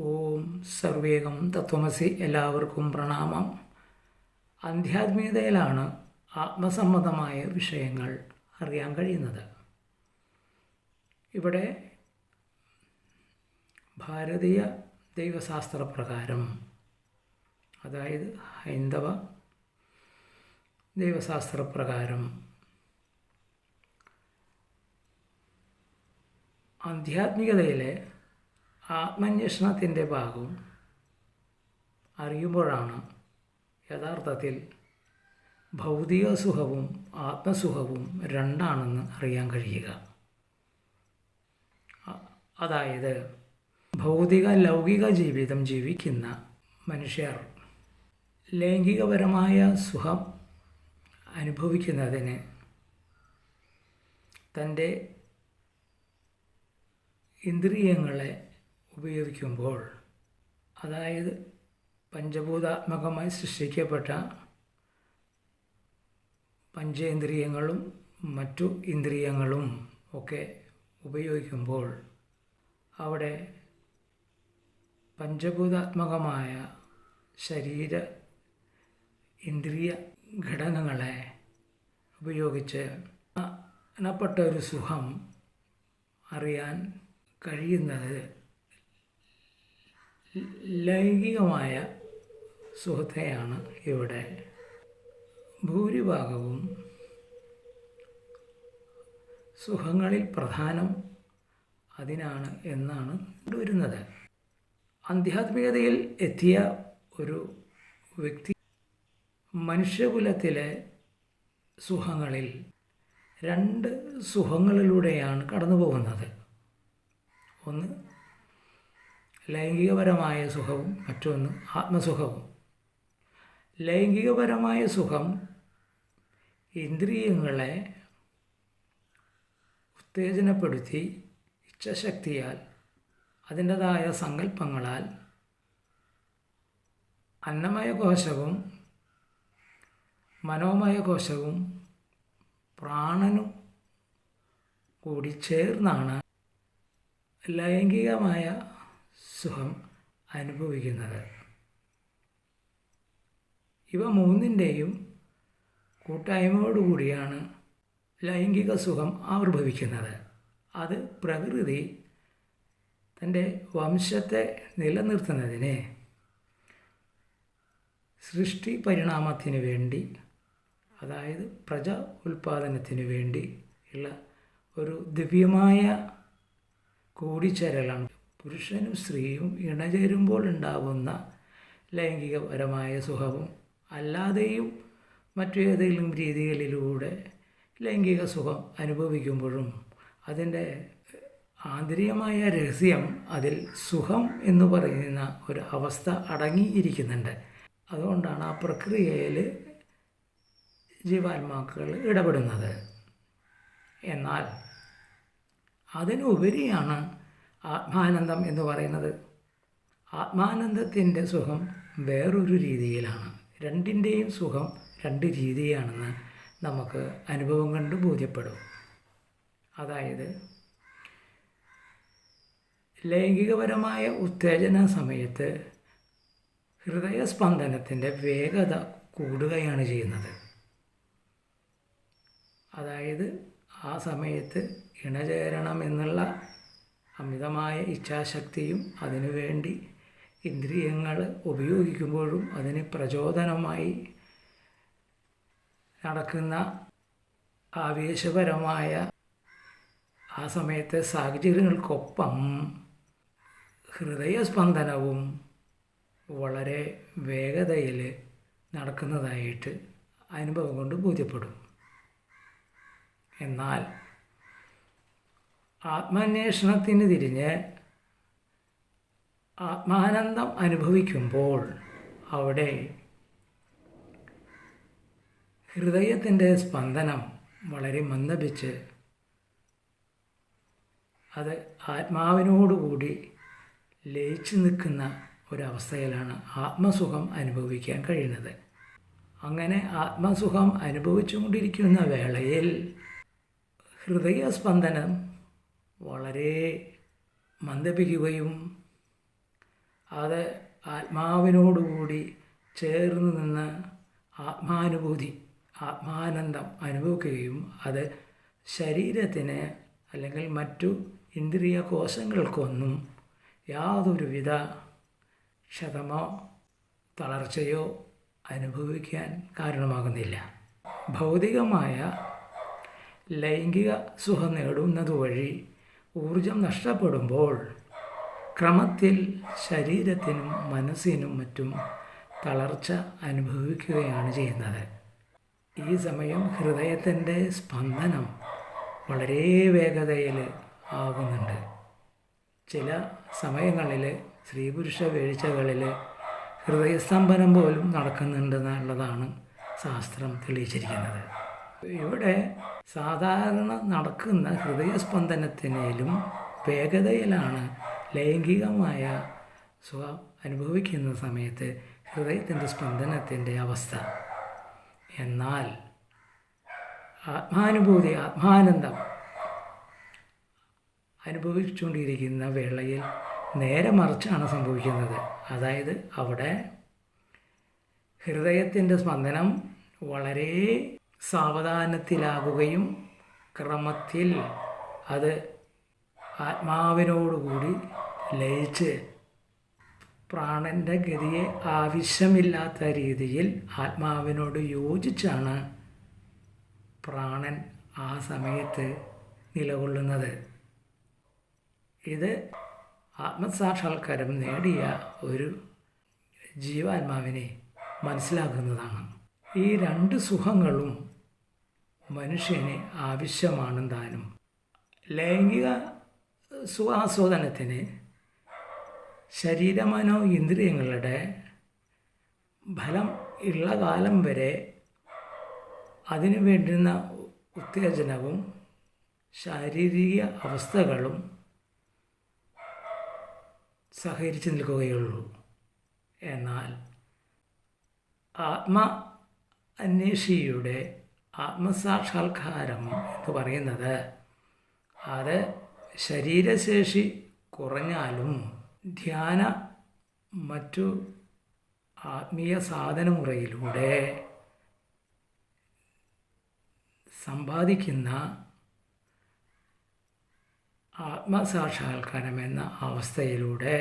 ഓം സർവേകം തത്വമസി എല്ലാവർക്കും പ്രണാമം. ആധ്യാത്മികതയിലാണ് ആത്മസമ്മതമായ വിഷയങ്ങൾ അറിയാൻ കഴിയുന്നത്. ഇവിടെ ഭാരതീയ ദൈവശാസ്ത്ര പ്രകാരം അതായത് ഹൈന്ദവ ദൈവശാസ്ത്ര പ്രകാരം ആധ്യാത്മികതയിലെ ആത്മന്വേഷണത്തിന്റെ ഭാഗം അറിയുമ്പോഴാണ് യഥാർത്ഥത്തിൽ ഭൗതിക സുഖവും ആത്മസുഖവും രണ്ടാണെന്ന് അറിയാൻ കഴിയുക. അതായത് ഭൗതിക ലൗകിക ജീവിതം ജീവിക്കുന്ന മനുഷ്യർ ലൈംഗികപരമായ സുഖം അനുഭവിക്കുന്നതിന് തന്റെ ഇന്ദ്രിയങ്ങളെ ഉപയോഗിക്കുമ്പോൾ അതായത് പഞ്ചഭൂതാത്മകമായി സൃഷ്ടിക്കപ്പെട്ട പഞ്ചേന്ദ്രിയങ്ങളും മറ്റു ഇന്ദ്രിയങ്ങളും ഒക്കെ ഉപയോഗിക്കുമ്പോൾ അവിടെ പഞ്ചഭൂതാത്മകമായ ശരീര ഇന്ദ്രിയ ഘടകങ്ങളെ ഉപയോഗിച്ച് അനപ്പെട്ട ഒരു സുഖം അറിയാൻ കഴിയുന്നത് ലൈംഗികമായ സുഖത്തെയാണ് ഇവിടെ. ഭൂരിഭാഗവും സുഖങ്ങളിൽ പ്രധാനം അതിനാണ് എന്നാണ് വരുന്നത് ആധ്യാത്മികതയിൽ എത്തിയ ഒരു വ്യക്തി മനുഷ്യകുലത്തിലെ സുഖങ്ങളിൽ രണ്ട് സുഖങ്ങളിലൂടെയാണ് കടന്നു പോകുന്നത് ഒന്ന് ലൈംഗികപരമായ സുഖവും മറ്റൊന്ന് ആത്മസുഖവും. ലൈംഗികപരമായ സുഖം ഇന്ദ്രിയങ്ങളെ ഉത്തേജനപ്പെടുത്തി ഇച്ഛശക്തിയാൽ അതിന്റെതായ സങ്കല്പങ്ങളാൽ അന്നമയ കോശവും മനോമയ കോശവും പ്രാണനും കൂടി ചേർന്നാണ് ലൈംഗികമായ സുഖം അനുഭവിക്കുന്നത്. ഇവ മൂന്നിന്റെയും കൂട്ടായ്മയോടുകൂടിയാണ് ലൈംഗിക സുഖം ആവിർഭവിക്കുന്നത്. അത് പ്രകൃതി തന്റെ വംശത്തെ നിലനിർത്തുന്നതിന് സൃഷ്ടി പരിണാമത്തിന് വേണ്ടി അതായത് പ്രജ ഉൽപാദനത്തിന് വേണ്ടി ഉള്ള ഒരു ദിവ്യമായ കൂടിച്ചേരലാണ്. പുരുഷനും സ്ത്രീയും ഇണചേരുമ്പോൾ ഉണ്ടാകുന്ന ലൈംഗികപരമായ സുഖവും അല്ലാതെയും മറ്റു ഏതെങ്കിലും രീതികളിലൂടെ ലൈംഗിക സുഖം അനുഭവിക്കുമ്പോഴും അതിന്റെ ആന്തരികമായ രഹസ്യം അതിൽ സുഖം എന്ന് പറയുന്ന ഒരു അവസ്ഥ അടങ്ങിയിരിക്കുന്നുണ്ട്. അതുകൊണ്ടാണ് ആ പ്രക്രിയയിൽ ജീവാത്മാക്കൾ ഇടപെടുന്നത്. എന്നാൽ അതിനുപരിയാണ് ആത്മാനന്ദം എന്ന് പറയുന്നത് ആത്മാനന്ദത്തിന്റെ സുഖം വേറൊരു രീതിയിലാണ്. രണ്ടിന്റെയും സുഖം രണ്ട് രീതിയാണെന്ന് നമുക്ക് അനുഭവം കണ്ട് ബോധ്യപ്പെടും. അതായത് ലൈംഗികപരമായ ഉത്തേജന സമയത്ത് ഹൃദയസ്പന്ദനത്തിന്റെ വേഗത കൂടുകയാണ് ചെയ്യുന്നത്. അതായത് ആ സമയത്ത് ഇണചേരണം എന്നുള്ള അമിതമായ ഇച്ഛാശക്തിയും അതിനുവേണ്ടി ഇന്ദ്രിയങ്ങൾ ഉപയോഗിക്കുമ്പോഴും അതിന് പ്രചോദനമായി നടക്കുന്ന ആവേശപരമായ ആ സമയത്തെ സാഹചര്യങ്ങൾക്കൊപ്പം ഹൃദയസ്പന്ദനവും വളരെ വേഗതയിൽ നടക്കുന്നതായിട്ട് അനുഭവം കൊണ്ട് ബോധ്യപ്പെടും. എന്നാൽ ആത്മാന്വേഷണത്തിന് തിരിഞ്ഞ് ആത്മാനന്ദം അനുഭവിക്കുമ്പോൾ അവിടെ ഹൃദയത്തിന്റെ സ്പന്ദനം വളരെ മന്ദപിച്ച് അത് ആത്മാവിനോടുകൂടി ലയിച്ചു നിൽക്കുന്ന ഒരവസ്ഥയിലാണ് ആത്മസുഖം അനുഭവിക്കാൻ കഴിയുന്നത്. അങ്ങനെ ആത്മസുഖം അനുഭവിച്ചുകൊണ്ടിരിക്കുന്ന വേളയിൽ ഹൃദയസ്പന്ദനം വളരെ മന്ദപിക്കുകയും അത് ആത്മാവിനോടുകൂടി ചേർന്ന് നിന്ന് ആത്മാനുഭൂതി ആത്മാനന്ദം അനുഭവിക്കുകയും അത് ശരീരത്തിന് അല്ലെങ്കിൽ മറ്റു ഇന്ദ്രിയ കോശങ്ങൾക്കൊന്നും യാതൊരുവിധ ക്ഷതമോ തളർച്ചയോ അനുഭവിക്കാൻ കാരണമാകുന്നില്ല. ഭൗതികമായ ലൈംഗിക സുഖം നേടുന്നത് വഴി ഊർജം നഷ്ടപ്പെടുമ്പോൾ ക്രമത്തിൽ ശരീരത്തിനും മനസ്സിനും മറ്റും തളർച്ച അനുഭവിക്കുകയാണ് ചെയ്യുന്നത്. ഈ സമയം ഹൃദയത്തിന്റെ സ്പന്ദനം വളരെ വേഗതയിൽ ആകുന്നുണ്ട്. ചില സമയങ്ങളിൽ സ്ത്രീപുരുഷ വീഴ്ചകളിൽ ഹൃദയസ്തംഭനം പോലും നടക്കുന്നുണ്ടെന്നുള്ളതാണ് ശാസ്ത്രം തെളിയിച്ചിരിക്കുന്നത്. ഇവിടെ സാധാരണ നടക്കുന്ന ഹൃദയസ്പന്ദനത്തിനേലും വേഗതയിലാണ് ലൈംഗികമായ സുഖം അനുഭവിക്കുന്ന സമയത്ത് ഹൃദയത്തിന്റെ സ്പന്ദനത്തിന്റെ അവസ്ഥ. എന്നാൽ ആത്മാനുഭൂതി ആത്മാനന്ദം അനുഭവിച്ചുകൊണ്ടിരിക്കുന്ന വേളയിൽ നേരെ മറിച്ചാണ് സംഭവിക്കുന്നത്. അതായത് അവിടെ ഹൃദയത്തിന്റെ സ്പന്ദനം വളരെ സാവധാനത്തിലാകുകയും ക്രമത്തിൽ അത് ആത്മാവിനോടുകൂടി ലയിച്ച് പ്രാണന്റെ ഗതിയെ ആവശ്യമില്ലാത്ത രീതിയിൽ ആത്മാവിനോട് യോജിച്ചാണ് പ്രാണൻ ആ സമയത്ത് നിലകൊള്ളുന്നത്. ഇത് ആത്മസാക്ഷാത്കാരം നേടിയ ഒരു ജീവാത്മാവിനെ മനസ്സിലാക്കുന്നതാണ്. ഈ രണ്ട് സുഖങ്ങളും മനുഷ്യന് ആവശ്യമാണ് താനും ലൈംഗിക സുഖാസ്വാദനത്തിന് ശരീരമനോ ഇന്ദ്രിയങ്ങളുടെ ഫലം ഉള്ള കാലം വരെ അതിനു വേണ്ടുന്ന ഉത്തേജനവും ശാരീരിക അവസ്ഥകളും സഹകരിച്ച് നിൽക്കുകയുള്ളൂ. എന്നാൽ ആത്മ അന്വേഷിയുടെ ആത്മസാക്ഷാത്കാരം എന്ന് പറയുന്നത്. അത് ശരീരശേഷി കുറഞ്ഞാലും ധ്യാന മറ്റു ആത്മീയ സാധനമുറയിലൂടെ സമ്പാദിക്കുന്ന ആത്മസാക്ഷാത്കാരം എന്ന അവസ്ഥയിലൂടെ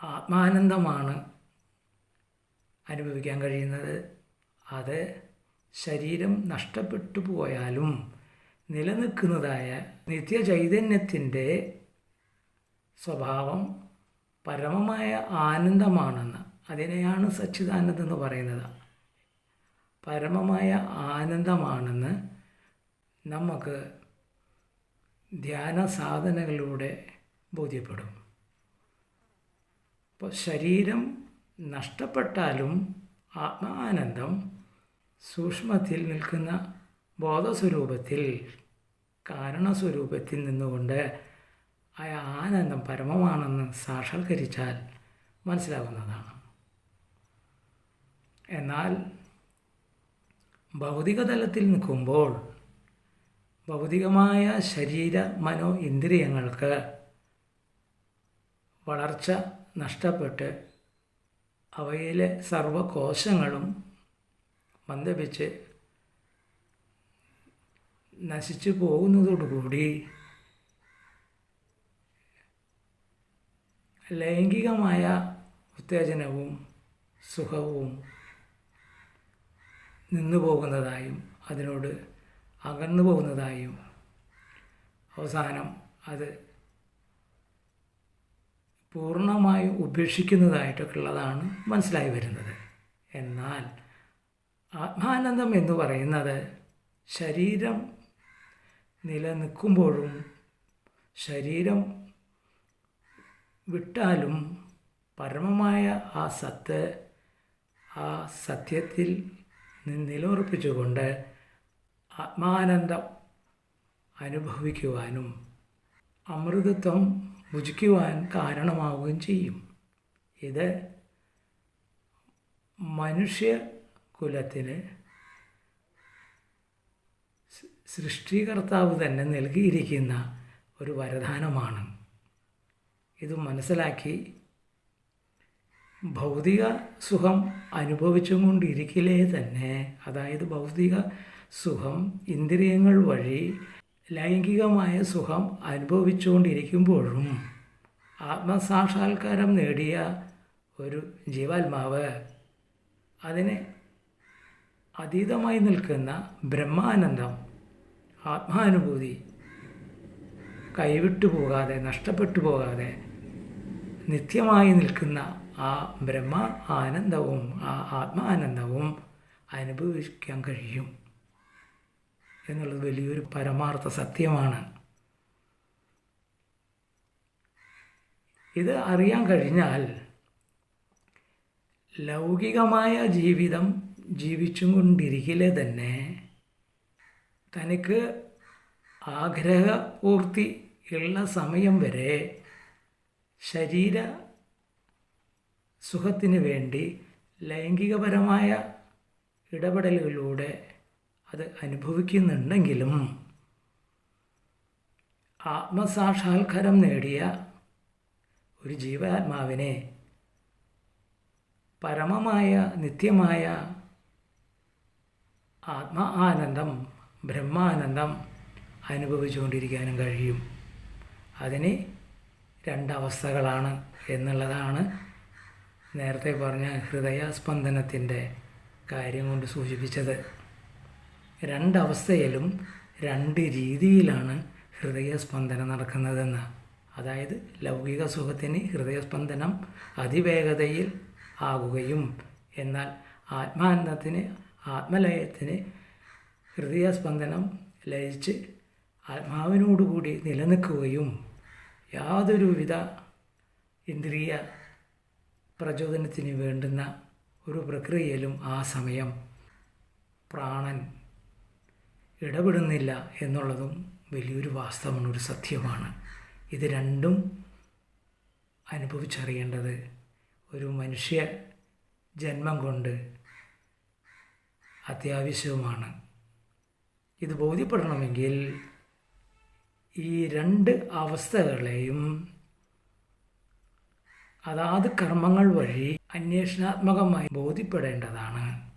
ആത്മാനന്ദമാണ് അനുഭവിക്കാൻ കഴിയുന്നത്? അത് ശരീരം നഷ്ടപ്പെട്ടു പോയാലും നിലനിൽക്കുന്നതായ നിത്യചൈതന്യത്തിന്റെ സ്വഭാവം പരമമായ ആനന്ദമാണെന്ന് അതിനെയാണ് സച്ചിദാനന്ദം എന്ന് പറയുന്നത്. പരമമായ ആനന്ദമാണെന്ന് നമുക്ക് ധ്യാന സാധനകളിലൂടെ ബോധ്യപ്പെടും. അപ്പോൾ ശരീരം നഷ്ടപ്പെട്ടാലും ആത്മാനന്ദം സൂക്ഷ്മത്തിൽ നിൽക്കുന്ന ബോധസ്വരൂപത്തിൽ കാരണസ്വരൂപത്തിൽ നിന്നുകൊണ്ട് ആ ആനന്ദം പരമമാണെന്ന് സാക്ഷാത്കരിച്ചാൽ മനസ്സിലാവുന്നതാണ്. എന്നാൽ ഭൗതിക തലത്തിൽ നിൽക്കുമ്പോൾ ഭൗതികമായ ശരീര മനോ ഇന്ദ്രിയങ്ങൾക്ക് വളർച്ച നഷ്ടപ്പെട്ട് അവയിലെ സർവകോശങ്ങളും മന്ദപിച്ച് നശിച്ചു പോകുന്നതോടുകൂടി ലൈംഗികമായ ഉത്തേജനവും സുഖവും നിന്നു പോകുന്നതായും അതിനോട് അകന്നു പോകുന്നതായും അവസാനം അത് പൂർണമായും ഉപേക്ഷിക്കുന്നതായിട്ടൊക്കെ ഉള്ളതാണ് മനസ്സിലായി വരുന്നത്. എന്നാൽ ആത്മാനന്ദം എന്ന് പറയുന്നത് ശരീരം നിലനിൽക്കുമ്പോഴും ശരീരം വിട്ടാലും പരമമായ ആ സത്ത് ആ സത്യത്തിൽ നിലയുറപ്പിച്ചുകൊണ്ട് ആത്മാനന്ദം അനുഭവിക്കുവാനും അമൃതത്വം ഭുജിക്കുവാൻ കാരണമാവുകയും ചെയ്യും. ഇത് മനുഷ്യ കുലത്തിന് സൃഷ്ടികർത്താവ് തന്നെ നൽകിയിരിക്കുന്ന ഒരു വരദാനമാണ്. ഇത് മനസ്സിലാക്കി ഭൗതിക സുഖം അനുഭവിച്ചും കൊണ്ടിരിക്കലേ തന്നെ. അതായത് ഭൗതിക സുഖം ഇന്ദ്രിയങ്ങൾ വഴി ലൈംഗികമായ സുഖം അനുഭവിച്ചുകൊണ്ടിരിക്കുമ്പോഴും ആത്മസാക്ഷാത്കാരം നേടിയ ഒരു ജീവാത്മാവ്. അതിനെ അതീതമായി നിൽക്കുന്ന ബ്രഹ്മാനന്ദം ആത്മാനുഭൂതി കൈവിട്ടു പോകാതെ നഷ്ടപ്പെട്ടു പോകാതെ നിത്യമായി നിൽക്കുന്ന ആ ബ്രഹ്മ ആനന്ദവും ആ ആത്മാനന്ദവും അനുഭവിക്കാൻ കഴിയും. എന്നുള്ളത് വലിയൊരു പരമാർത്ഥ സത്യമാണ്. ഇത് അറിയാൻ കഴിഞ്ഞാൽ ലൗകികമായ ജീവിതം ജീവിച്ചും കൊണ്ടിരിക്കലെ തന്നെ തനിക്ക് ആഗ്രഹപൂർത്തി ഉള്ള സമയം വരെ ശരീര സുഖത്തിന് വേണ്ടി ലൈംഗികപരമായ ഇടപെടലുകളിലൂടെ അത് അനുഭവിക്കുന്നുണ്ടെങ്കിലും ആത്മസാക്ഷാത്കാരം നേടിയ ഒരു ജീവാത്മാവിനെ പരമമായ നിത്യമായ ആത്മ ആനന്ദം ബ്രഹ്മാനന്ദം അനുഭവിച്ചുകൊണ്ടിരിക്കാനും കഴിയും. അതിന് രണ്ടവസ്ഥകളാണ് എന്നുള്ളതാണ് നേരത്തെ പറഞ്ഞ ഹൃദയസ്പന്ദനത്തിന്റെ കാര്യം കൊണ്ട് സൂചിപ്പിച്ചത്. രണ്ടവസ്ഥയിലും രണ്ട് രീതിയിലാണ് ഹൃദയസ്പന്ദനം നടക്കുന്നതെന്ന്. അതായത് ലൗകിക സുഖത്തിന് ഹൃദയസ്പന്ദനം അതിവേഗതയിൽ ആകുകയും എന്നാൽ ആത്മാനന്ദത്തിന് ആത്മലയത്തിന് ഹൃദയസ്പന്ദനം ലയിച്ച് ആത്മാവിനോടുകൂടി നിലനിൽക്കുകയും യാതൊരുവിധ ഇന്ദ്രിയ പ്രചോദനത്തിന് വേണ്ടുന്ന ഒരു പ്രക്രിയയിലും ആ സമയം പ്രാണൻ ഇടപെടുന്നില്ല എന്നുള്ളതും വലിയൊരു വാസ്തവമാണ് ഒരു സത്യമാണ്. ഇത് രണ്ടും അനുഭവിച്ചറിയേണ്ടത് ഒരു മനുഷ്യ ജന്മം കൊണ്ട് അത്യാവശ്യവുമാണ്. ഇത് ബോധ്യപ്പെടണമെങ്കിൽ ഈ രണ്ട് അവസ്ഥകളെയും അതാത് കർമ്മങ്ങൾ വഴി അന്വേഷണാത്മകമായി ബോധ്യപ്പെടേണ്ടതാണ്.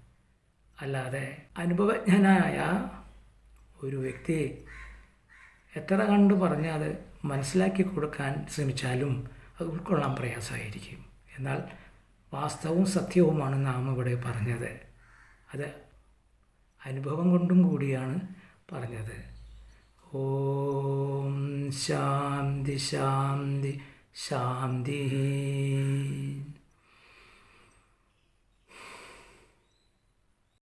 അല്ലാതെ അനുഭവജ്ഞനായ ഒരു വ്യക്തിയെ എത്ര കണ്ട് പറഞ്ഞാൽ അത് മനസ്സിലാക്കി കൊടുക്കാൻ ശ്രമിച്ചാലും അത് ഉൾക്കൊള്ളാൻ പ്രയാസമായിരിക്കും. എന്നാൽ വാസ്തവവും സത്യവുമാണ് നാം ഇവിടെ പറഞ്ഞത്. അത് അനുഭവം കൊണ്ടും കൂടിയാണ് പറഞ്ഞത്. ഓം ശാന്തി ശാന്തി ശാന്തി